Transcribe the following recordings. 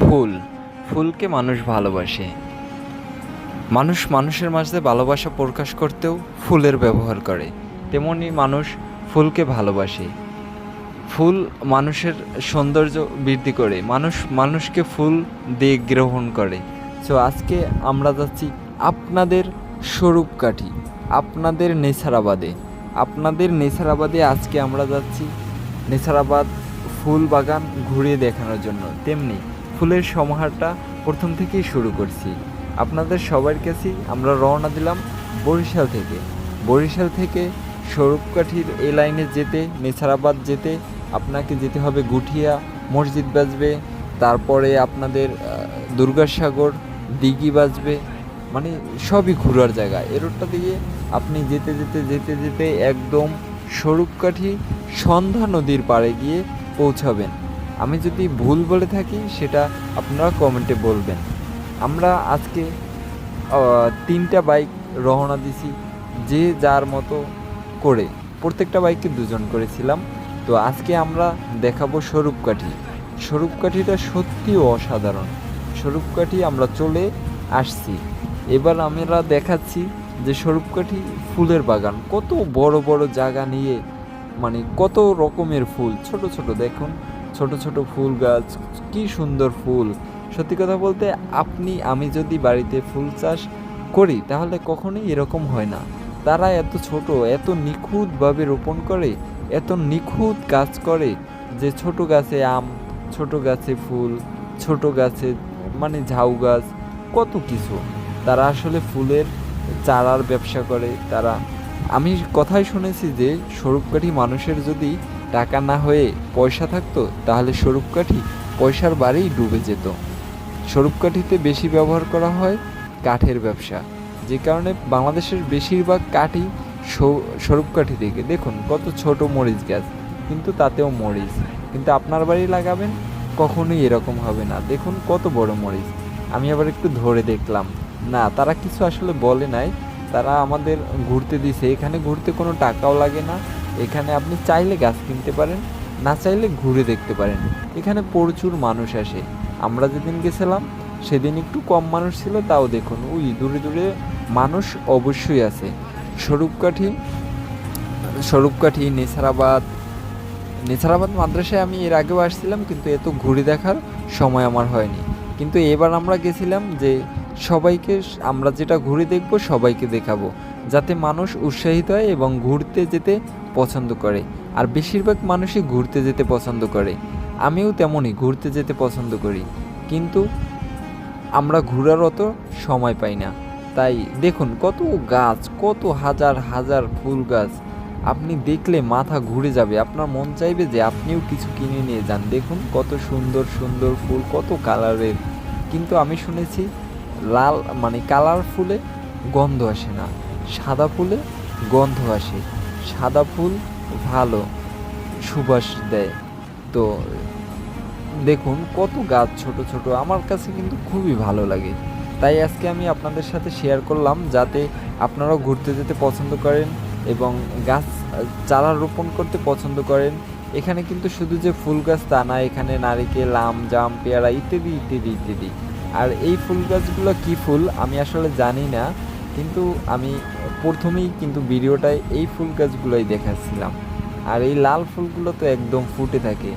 ফুল। ফুলকে মানুষ ভালোবাসে। মানুষ মানুষের মাঝে ভালোবাসা প্রকাশ করতেও ফুলের ব্যবহার করে। তেমনি মানুষ ফুলকে ভালোবাসে। ফুল মানুষের সৌন্দর্য বৃদ্ধি করে। মানুষ মানুষকে ফুল দিয়ে গ্রহণ করে। সো আজকে আমরা যাচ্ছি আপনাদের স্বরূপকাঠি আপনাদের নেছারাবাদে আপনাদের নেছারাবাদে আজকে আমরা যাচ্ছি নেছারাবাদ ফুল বাগান ঘুরিয়ে দেখানোর জন্য। তেমনি ফুলের সমাহারটা প্রথম থেকেই শুরু করছি। আপনাদের সবার কাছেই আমরা রওনা দিলাম বরিশাল থেকে। বরিশাল থেকে স্বরূপকাঠির এই লাইনে যেতে নেছারাবাদ যেতে, আপনাকে যেতে হবে গুঠিয়া, মসজিদ বাজবে, তারপরে আপনাদের দুর্গাসাগর, দিঘি বাজবে মানে সবই ঘোরার জায়গা। এ রোডটা দিয়ে আপনি যেতে যেতে যেতে যেতে একদম স্বরূপকাঠি সন্ধ্যা নদীর পাড়ে গিয়ে পৌঁছাবেন। আমি যদি ভুল বলে থাকি, সেটা আপনারা কমেন্টে বলবেন। আমরা আজকে তিনটা বাইক রওনা দিছি, যে যার মতো করে। প্রত্যেকটা বাইকে দুজন করেছিলাম। তো আজকে আমরা দেখাবো স্বরূপকাঠি। স্বরূপকাঠিটা সত্যিই অসাধারণ। স্বরূপকাঠি আমরা চলে আসছি। এবার আমরা দেখাচ্ছি যে স্বরূপকাঠি ফুলের বাগান। কত বড় বড় জায়গা নিয়ে মানে কত রকমের ফুল। ছোট ছোট দেখুন। ছোট ছোট ফুল গাছ, কি সুন্দর ফুল। সত্যি কথা বলতে, আপনি, আমি যদি বাড়িতে ফুল চাষ করি, তাহলে কখনোই এরকম হয় না। তারা এত ছোট, এত নিখুঁতভাবে রোপণ করে, এত নিখুঁত কাজ করে যে ছোট গাছে আম, ছোট গাছে ফুল, ছোট গাছে মানে ঝাউ গাছ, কত কিছু। তারা আসলে ফুলের চারার ব্যবসা করে, তারা। আমি কথাই শুনেছি যে স্বরূপকাঠি মানুষের যদি টাকা না হয়ে পয়সা থাকতো, তাহলে স্বরূপকাঠি পয়সার বাড়িই ডুবে যেত। স্বরূপকাঠিতে বেশি ব্যবহার করা হয় কাঠের ব্যবসা। যে কারণে বাংলাদেশের বেশিরভাগ কাঠই স্বরূপকাঠি থেকে। দেখুন, কত ছোট মরিচ গাছ, কিন্তু তাতেও মরিচ। কিন্তু আপনার বাড়ি লাগাবেন, কখনোই এরকম হবে না। দেখুন, কত বড় মরিচ। আমি আবার একটু ধরে দেখলাম। না, তারা কিছু আসলে বলে নাই। তারা আমাদের ঘুরতে দিছে। এখানে ঘুরতে কোনো টাকাও লাগে না। এখানে আপনি চাইলে গাছ কিনতে পারেন, না চাইলে ঘুরে দেখতে পারেন। এখানে প্রচুর মানুষ আসে। আমরা যেদিন গেছিলাম, সেদিন একটু কম মানুষ ছিল, তাও দেখুন, ওই দূরে দূরে মানুষ অবশ্যই আছে। স্বরূপকাঠি স্বরূপকাঠি, নেছারাবাদ নেছারাবাদ মাদ্রাসায় আমি এর আগেও আসছিলাম, কিন্তু এত ঘুরে দেখার সময় আমার হয়নি। কিন্তু এবার আমরা গেছিলাম যে সবাইকে, আমরা যেটা ঘুরে দেখব, সবাইকে দেখাবো। যাতে মানুষ উৎসাহিত হয় এবং ঘুরতে যেতে পছন্দ করে। আর বেশিরভাগ মানুষই ঘুরতে যেতে পছন্দ করে। আমিও তেমনই ঘুরতে যেতে পছন্দ করি। কিন্তু আমরা ঘোরার অত সময় পাই না। তাই দেখুন, কত গাছ, কত হাজার হাজার ফুল গাছ। আপনি দেখলে মাথা ঘুরে যাবে। আপনার মন চাইবে যে আপনিও কিছু কিনে নিয়ে যান। দেখুন, কত সুন্দর সুন্দর ফুল, কত কালারের। কিন্তু আমি শুনেছি, লাল মানে কালার ফুলে গন্ধ আসে না। সাদা ফুলে গন্ধ আসে। সাদা ফুল ভালো সুবাস দেয়। তো দেখুন কত গাছ ছোট ছোট, আমার কাছে কিন্তু খুবই ভালো লাগে। তাই আজকে আমি আপনাদের সাথে শেয়ার করলাম যাতে আপনারাও ঘুরতে যেতে পছন্দ করেন এবং গাছ চারা রোপণ করতে পছন্দ করেন। এখানে কিন্তু শুধু যে ফুল গাছ তা না, এখানে নারিকেল, আম, জাম, পেয়ারা ইত্যাদি ইত্যাদি ইত্যাদি। আর এই ফুল গাছগুলো কী ফুল আমি আসলে জানি না কিন্তু আমি প্রথমেই কিন্তু ভিডিওটায় এই ফুল গাছগুলোই দেখাচ্ছিলাম। আর এই লাল ফুলগুলো তো একদম ফুটে থাকে।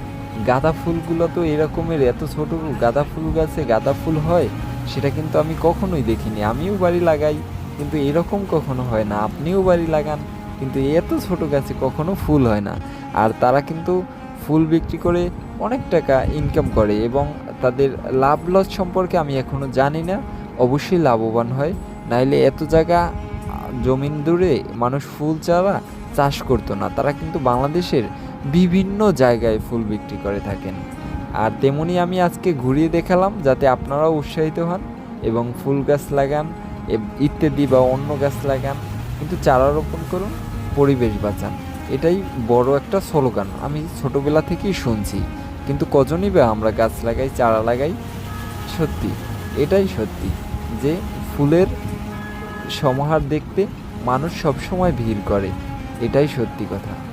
গাঁদা ফুলগুলো তো এরকমের, এত ছোট গাঁদা ফুল গাছে গাঁদা ফুল হয়, সেটা কিন্তু আমি কখনোই দেখিনি। আমিও বাড়ি লাগাই, কিন্তু এরকম কখনো হয় না। আপনিও বাড়ি লাগান, কিন্তু এত ছোট গাছে কখনো ফুল হয় না। আর তারা কিন্তু ফুল বিক্রি করে অনেক টাকা ইনকাম করে এবং তাদের লাভ লস সম্পর্কে আমি এখনও জানি না। অবশ্যই লাভবান হয়। নাইলে এত জায়গা, জমিন দূরে মানুষ ফুল চারা চাষ করতো না। তারা কিন্তু বাংলাদেশের বিভিন্ন জায়গায় ফুল বিক্রি করে থাকেন। আর তেমনি আমি আজকে ঘুরিয়ে দেখালাম যাতে আপনারাও উৎসাহিত হন এবং ফুল গাছ লাগান ইত্যাদি বা অন্য গাছ লাগান। কিন্তু চারা রোপণ করুন, পরিবেশ বাঁচান। এটাই বড় একটা স্লোগান। আমি ছোটবেলা থেকেই শুনছি, কিন্তু কজনই বা আমরা গাছ লাগাই, চারা লাগাই? সত্যি, এটাই সত্যি যে ফুলের সমাহার দেখতে মানুষ সবসময় ভিড় করে। এটাই সত্যি কথা।